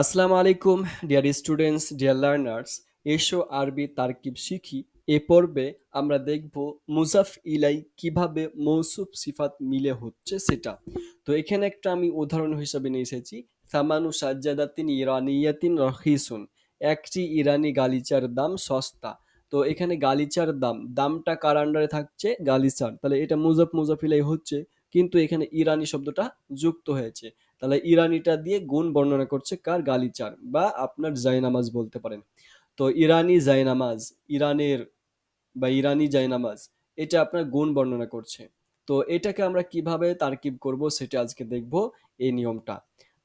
আসসালামু আলাইকুম dear students dear learners এসো আরবি তারকিব শিখি। এ পর্বে আমরা দেখব মুজাফ ইলাই কীভাবে মৌসুফ সিফাত মিলে হচ্ছে সেটা। তো এখানে একটা আমি উদাহরণ হিসাবে নিয়ে এসেছি। সামানু সাজ্জাদাতিন ইরানিয়াতিন রহিসুন। একটি ইরানি গালিচার দাম সস্তা। তো এখানে গালিচার দাম, দামটা কার আন্ডারে থাকছে? গালিচার। তাহলে এটা মুজাফ মুজাফ ইলাই হচ্ছে, কিন্তু এখানে ইরানি শব্দটা যুক্ত হয়েছে। তাহলে ইরানিটা দিয়ে গুণ বর্ণনা করছে কার গালিচার বা আপনার জায়নামাজ বলতে পারেন। তো ইরানি জায়নামাজ, ইরানের বা ইরানি জায়নামাজ, এটা আপনার গুণ বর্ণনা করছে। তো এটাকে আমরা কীভাবে তারকিব করব সেটা আজকে দেখব এই নিয়মটা।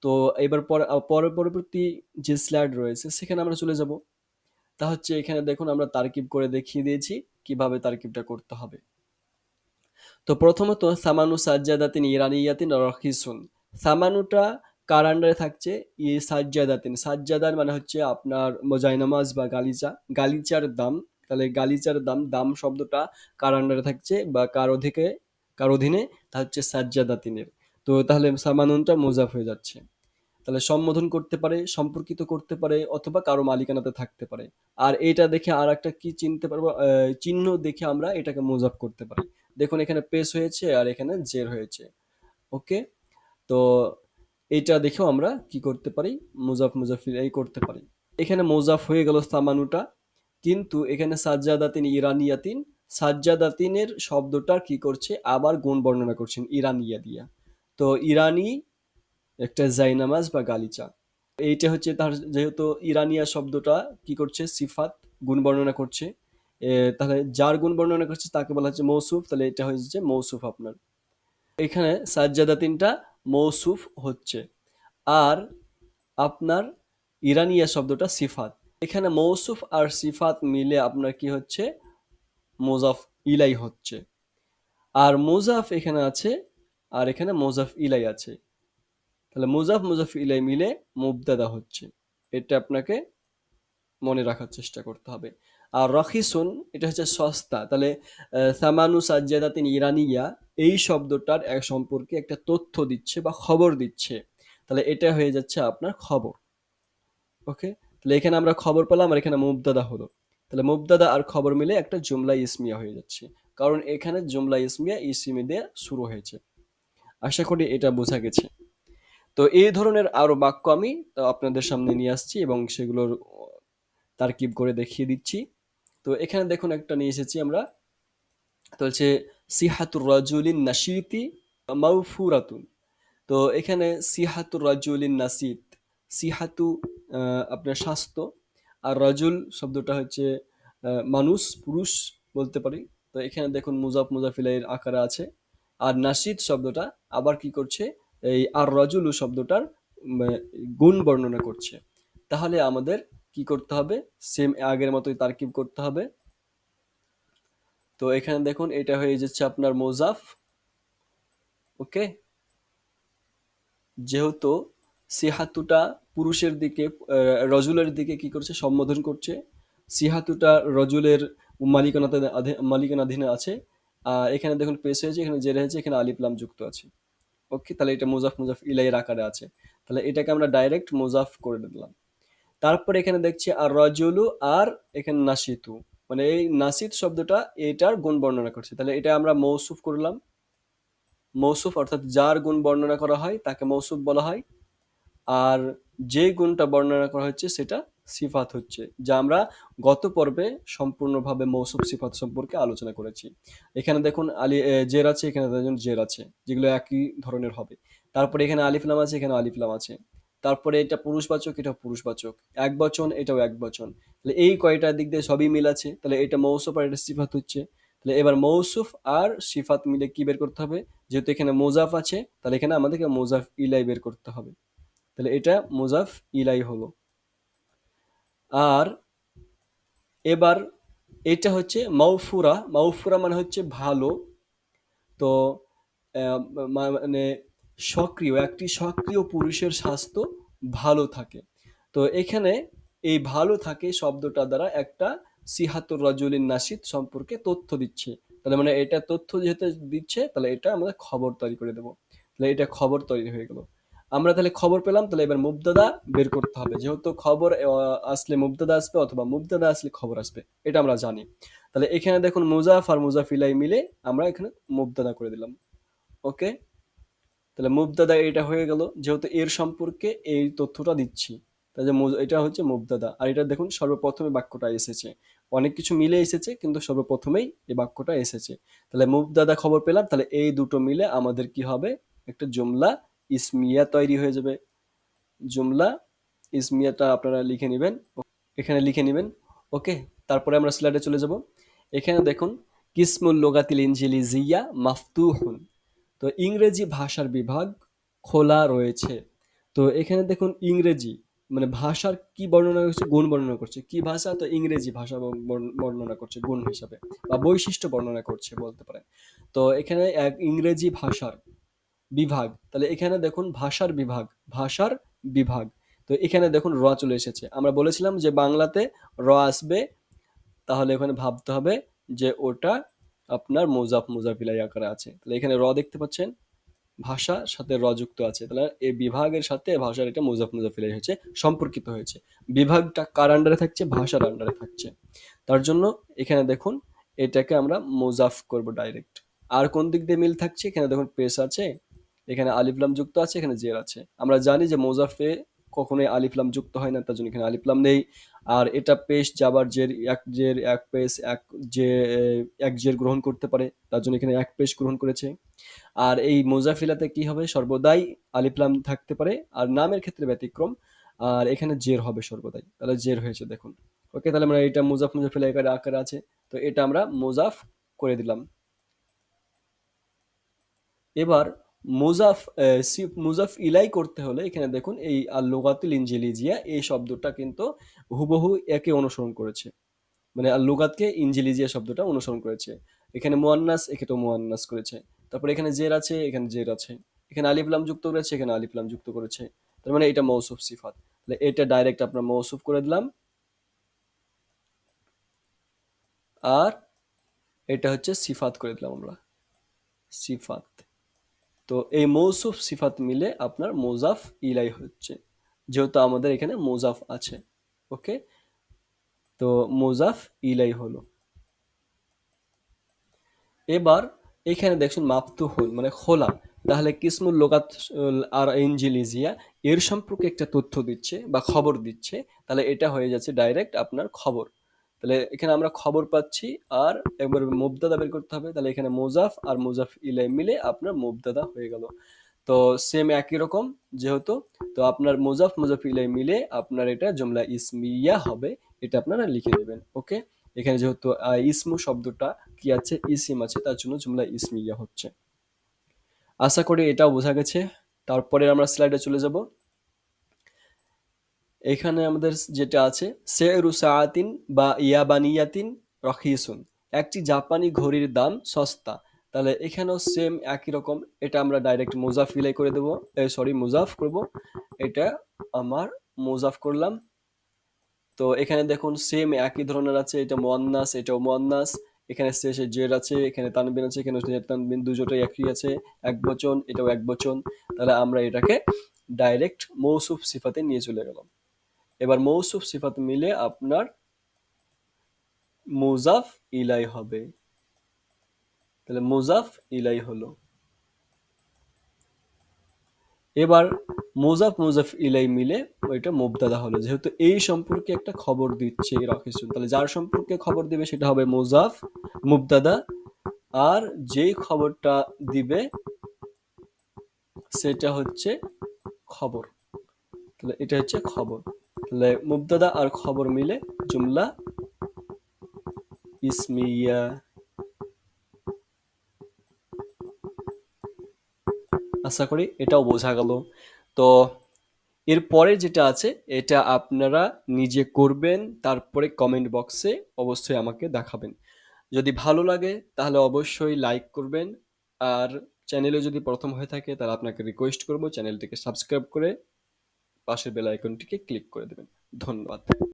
তো এবার পর পরবর্তী যে স্ল্যাড রয়েছে সেখানে আমরা চলে যাব। তা হচ্ছে এখানে দেখুন আমরা তারকিব করে দেখিয়ে দিয়েছি কীভাবে তারকিবটা করতে হবে। তো প্রথমত, সামানু সাজ্জাদাতিন ইরানিয়াতিন রখিসুন। সামানুটা কার আন্ডারে থাকছে? ই সাজ্জাদাতিন। সাজ্জাদার মানে হচ্ছে আপনার মোজাইনামাজ বা গালিচা। গালিচার দাম। তাহলে গালিচার দাম দাম শব্দটা কার আন্ডারে থাকছে বা কার অধিকে কার অধীনে? তা হচ্ছে সাজ্জাদাতিনের। তো তাহলে সামানুনটা মোজাফ হয়ে যাচ্ছে। তাহলে সম্বোধন করতে পারে, সম্পর্কিত করতে পারে, অথবা কারও মালিকানাতে থাকতে পারে। আর এটা দেখে আর একটা কি চিনতে পারব? চিহ্ন দেখে আমরা এটাকে মোজাফ করতে পারি। দেখুন, এখানে পেস হয়েছে আর এখানে জের হয়েছে। ওকে তো এইটা দেখেও আমরা কি করতে পারি? মুজাফ মুজাফির এই করতে পারি। এখানে মোজাফ হয়ে গেল সামানুটা। কিন্তু এখানে সাজ্জাদাতিন ইরানিয়াতিন। সাজ্জাদাতিনের শব্দটা কি করছে? আবার গুণ বর্ণনা করছেন ইরানিয়া দিয়া। তো ইরানি একটা জাইনামাজ বা গালিচা। এইটা হচ্ছে তার যেহেতু ইরানিয়া শব্দটা কি করছে? সিফাত গুণ বর্ণনা করছে। তাহলে যার গুণ বর্ণনা করছে তাকে বলা হচ্ছে মৌসুফ। তাহলে এটা হচ্ছে মৌসুফ আপনার। এখানে সাজ্জাদা তিনটা মৌসুফ হচ্ছে। আর আপনার ইরানিয়া শব্দটা সিফাত। এখানে মৌসুফ আর সিফাত মিলে আপনার কি হচ্ছে? মোজাফ ইলাই হচ্ছে। আর মোজাফ এখানে আছে আর এখানে মোজাফ ইলাই আছে। তাহলে মুজাফ মুজাফ ইলাই মিলে মুবদাদা হচ্ছে। এটা আপনাকে মনে রাখার চেষ্টা করতে হবে। আর রখিসুন, এটা হচ্ছে সস্তা। তাহলে সামানু সাজ্জাদাতিন ইরানিয়া এই শব্দটার এক সম্পর্কে একটা তথ্য দিচ্ছে বা খবর দিচ্ছে। তাহলে এটা হয়ে যাচ্ছে আপনার খবর। ওকে? তাহলে এখানে আমরা খবর পেলাম আর এখানে মুবদাদা হলো। তাহলে মুবদাদা আর খবর মিলে একটা জুমলা ইসমিয়া হয়ে যাচ্ছে। কারণ এখানে জুমলা ইসমিয়া ইসিমি দিয়ে শুরু হয়েছে। আশা করি এটা বোঝা গেছে। তো এই ধরনের আরও বাক্য আমি আপনাদের সামনে নিয়ে আসছি এবং সেগুলোর তারকিব করে দেখিয়ে দিচ্ছি। তো এখানে দেখুন একটা নিয়ে এসেছি আমরা। তো হচ্ছে, সিহাতুর রাজুলিন নাসিতি মাউফুরাতুন। তো এখানে, সিহাতুর রাজুলিন নাসিত। সিহাতু আপনার স্বাস্থ্য। আর রাজুল শব্দটা হচ্ছে মানুষ, পুরুষ বলতে পারি। তো এখানে দেখুন, মুজাফ মুজাফিলের আকারে আছে। আর নাসিদ শব্দটা আবার কি করছে? এই আর রাজুলু শব্দটার গুণ বর্ণনা করছে। তাহলে আমাদের কি করতে হবে? সেম আগের মতোই তারকিব করতে হবে। তো এখানে দেখুন, এটা হয়ে যাচ্ছে আপনার মোজাফ। ওকে? যেহেতু সিহাতুটা পুরুষের দিকে রজুলের দিকে কি করছে? সম্বোধন করছে। সিহাতুটা রজুলের মালিকানাতে মালিকানাধীনে আছে। আর এখানে দেখুন পেশ হয়েছে, এখানে জেরে হয়েছে, এখানে আলিপ্লাম যুক্ত আছে। ওকে? তাহলে এটা মুজাফ মুজাফ ইলাইয়ের আকারে আছে। তাহলে এটাকে আমরা ডাইরেক্ট মোজাফ করে দিলাম। তারপর এখানে দেখছি আর রজুলু আর এখানে নাসিতু। মানে এই নাসিত শব্দটা এটার গুণ বর্ণনা করছে। তাহলে এটা আমরা মৌসুফ করলাম। মৌসুফ অর্থাৎ যার গুণ বর্ণনা করা হয় তাকে মৌসুফ বলা হয়। আর যে গুণটা বর্ণনা করা হচ্ছে সেটা সিফাত হচ্ছে, যা আমরা গত পর্বে সম্পূর্ণভাবে মৌসুফ সিফাত সম্পর্কে আলোচনা করেছি। এখানে দেখুন আলি জের আছে, এখানে দেখুন জের আছে, যেগুলো একই ধরনের হবে। তারপরে এখানে আলিফলাম আছে, এখানে আলিফলাম আছে। তারপরে এটা পুরুষবাচক এটা পুরুষবাচক। এক বচন, এটাও এক বচন। তাহলে এই কয়টা দিক দিয়ে সবই মিল আছে। তাহলে এটা মৌসুফ আর এটা সিফাত হচ্ছে। তাহলে এবার মৌসুফ আর সিফাত মিলে কি বের করতে হবে? যেহেতু এখানে মোজাফ আছে, তাহলে এখানে আমাদেরকে মোজাফ ইলাই বের করতে হবে। তাহলে এটা মোজাফ ইলাই হলো। আর এবার এটা হচ্ছে মাউফুরা। মাউফুরা মানে হচ্ছে ভালো। তো মানে সক্রিয়, একটি সক্রিয় পুরুষের স্বাস্থ্য ভালো থাকে। তো এখানে এই ভালো থাকে শব্দটা দ্বারা একটা সিহাতুর রাজুলিন নাসিদ সম্পর্কে তথ্য দিচ্ছে। তাহলে মানে এটা তথ্য যেহেতু দিচ্ছে, তাহলে এটা আমাদের খবর তৈরি করে দেবো। তাহলে এটা খবর তৈরি হয়ে গেল। আমরা তাহলে খবর পেলাম, তাহলে এবার মুবতাদা বের করতে হবে। যেহেতু খবর আসলে মুবতাদা আসবে অথবা মুবতাদা আসলে খবর আসবে, এটা আমরা জানি। তাহলে এখানে দেখুন মুজাফ আর মুজাফিলাই মিলে আমরা এখানে মুবতাদা করে দিলাম। ওকে? তাহলে মুবতাদা এটা হয়ে গেল, যেহেতু এর সম্পর্কে এই তথ্যটা দিচ্ছি। তাহলে এটা হচ্ছে মুবতাদা। আর এটা দেখুন, সর্বপ্রথমে বাক্যটা এসেছে। অনেক কিছু মিলে এসেছে, কিন্তু সর্বপ্রথমেই এই বাক্যটা এসেছে। তাহলে মুবতাদা খবর পেলাম, তাহলে এই দুটো মিলে আমাদের কি হবে? একটা জুমলা ইসমিয়া তৈরি হয়ে যাবে। জুমলা ইসমিয়াটা আপনারা লিখে নেবেন। এখানে লিখে নেবেন। ওকে, তারপরে আমরা স্লাইডে চলে যাব। এখানে দেখুন, কিসমুল লোগাতিল ইনজিলিজিয়া মাফতুহুন। তো ইংরেজি ভাষার বিভাগ খোলা রয়েছে। তো এখানে দেখুন ইংরেজি মানে ভাষার কি বর্ণনা করছে, গুণ বর্ণনা করছে। কি ভাষা? তো ইংরেজি ভাষা বর্ণনা করছে, গুণ হিসাবে বা বৈশিষ্ট্য বর্ণনা করছে বলতে পারেন। তো এখানে এক ইংরেজি ভাষার বিভাগ, তাহলে এখানে দেখুন ভাষার বিভাগ ভাষার বিভাগ। তো এখানে দেখুন র চলে এসেছে। আমরা বলেছিলাম যে বাংলাতে র আসবে, তাহলে এখানে ভাবতে হবে যে ওটা আপনার মোজাফ মুজাফিলাই আকারে আছে। তাহলে এখানে র দেখতে পাচ্ছেন ভাষার সাথে র যুক্ত আছে। তাহলে এই বিভাগের সাথে ভাষার এটা মুজাফ মুজাফিলাই হয়েছে, সম্পর্কিত হয়েছে। বিভাগটা কার আন্ডারে থাকছে? ভাষার আন্ডারে থাকছে। তার জন্য এখানে দেখুন, এটাকে আমরা মোজাফ করব ডাইরেক্ট আর কোন দিক দিয়ে মিল থাকছে? এখানে দেখুন, পেশ আছে, এখানে আলিফলাম যুক্ত আছে, এখানে জের আছে। আমরা জানি যে মোজাফে কখনোই আলিফলাম যুক্ত হয় না, তার জন্য এখানে আলিফলাম নেই। আর এটা পেশ যাবার জের, এক জের, এক পেশ, এক যে, এক জের গ্রহণ করতে পারে, তার জন্য এখানে এক পেশ গ্রহণ করেছে। আর এই মোজাফিলাতে কি হবে? সর্বদাই আলিফলাম থাকতে পারে, আর নামের ক্ষেত্রে ব্যতিক্রম, আর এখানে জের হবে সর্বদাই। তাহলে জের হয়েছে, দেখুন। ওকে, তাহলে আমরা এটা মোজাফ, মুজাফিলা আকারে আকারে আছে। তো এটা আমরা মোজাফ করে দিলাম। এবার মুজাফ মুজাফ ইলাই করতে হলে এখানে দেখুন এই আল লুগাতুল ইনজিলিজিয়া এই শব্দটা কিন্তু হুবহু একে অনুসরণ করেছে। মানে আল লুগাতকে ইনজিলিজিয়া শব্দটা অনুসরণ করেছে। এখানে মোয়ান্নাস, একে তো মুয়ান্নাস করেছে। তারপর এখানে জের আছে, এখানে জের আছে। এখানে আলিফলাম যুক্ত করেছে, এখানে আলিফলাম যুক্ত করেছে। তার মানে এটা মৌসুফ সিফাত। তাহলে এটা ডাইরেক্ট আপনার মৌসুফ করে দিলাম। আর এটা হচ্ছে সিফাত করে দিলাম আমরা। সিফাত। তো এই মৌসুফ সিফাত মিলে আপনার মোজাফ ইলাই হচ্ছে, যেহেতু আমাদের এখানে মোজাফ আছে, ওকে? তো মোজাফ ইলাই হলো। এবার এখানে দেখছেন দেখুন মাফতুহুল মানে খোলা। তাহলে কিসমুল লোকাত আর ইনজিলিজিয়া, এর সম্পর্কে একটা তথ্য দিচ্ছে বা খবর দিচ্ছে। তাহলে এটা হয়ে যাচ্ছে ডাইরেক্ট আপনার খবর। তাহলে এখানে আমরা খবর পাচ্ছি, আর একবার মুবদাদা বের করতে হবে। তাহলে এখানে মোজাফ আর মোজাফ ইলাই মিলে আপনার মুবদাদা হয়ে গেল। তো সেম একই রকম যেহেতু, তো আপনার মোজাফ মোজাফ ইলাই মিলে আপনার এটা জমলা ইসমিয়া হবে, এটা আপনারা লিখে দেবেন ওকে এখানে যেহেতু ইসমু শব্দটা কি আছে? ইসিম আছে, তার জন্য জুমলা ইসমিয়া হচ্ছে। আশা করি এটাও বোঝা গেছে। তারপরে আমরা স্লাইডে চলে যাব। এখানে আমাদের যেটা আছে সেরু সাআতিন বা ইয়াবানিয়াতিন রখিসুন। একটি জাপানি ঘড়ির দাম সস্তা। তাহলে এখানেও সেম একই রকম। এটা আমরা ডাইরেক্ট মুজাফ ইলাই করে দেবো। সরি মোজাফ করব। এটা আমার মোজাফ করলাম। তো এখানে দেখুন সেম একই ধরনের আছে। এটা মোয়ান্নাস, এটাও মোয়ান্নাস। এখানে শেষে জের আছে, এখানে তানবিন আছে, এখানে তানবিন। দুজোটাই একই আছে। এক বচন, এটাও এক বচন। তাহলে আমরা এটাকে ডাইরেক্ট মৌসুফ সিফাতে নিয়ে চলে গেলাম। এবার মৌসুফ সিফাত মিলে আপনার মুজাফ ইলাই হবে। তাহলে মুজাফ ইলাই হলো। এবার মুজাফ মুজাফ ইলাই মিলে ওইটা মুবতাদা হলো। যেহেতু এই সম্পর্কে একটা খবর দিচ্ছে রাখিসুন তাহলে যার সম্পর্কে খবর দিবে সেটা হবে মুজাফ মুবতাদা। আর যেই খবরটা দিবে সেটা হচ্ছে খবর। তাহলে এটা হচ্ছে খবর। মুবতাদা আর খবর মিলে জুমলা ইসমিয়া। আশা করি এটাও বোঝা গেল। তো এরপরে যেটা আছে, এটা আপনারা নিজে করবেন, তারপরে কমেন্ট বক্সে অবশ্যই আমাকে দেখাবেন। যদি ভালো লাগে, তাহলে অবশ্যই লাইক করবেন। আর চ্যানেলে যদি প্রথম হয়ে থাকে, তাহলে আপনাকে রিকোয়েস্ট করব চ্যানেলটিকে সাবস্ক্রাইব করে পাশের বেল আইকনটিকে ক্লিক করে দেবেন। ধন্যবাদ।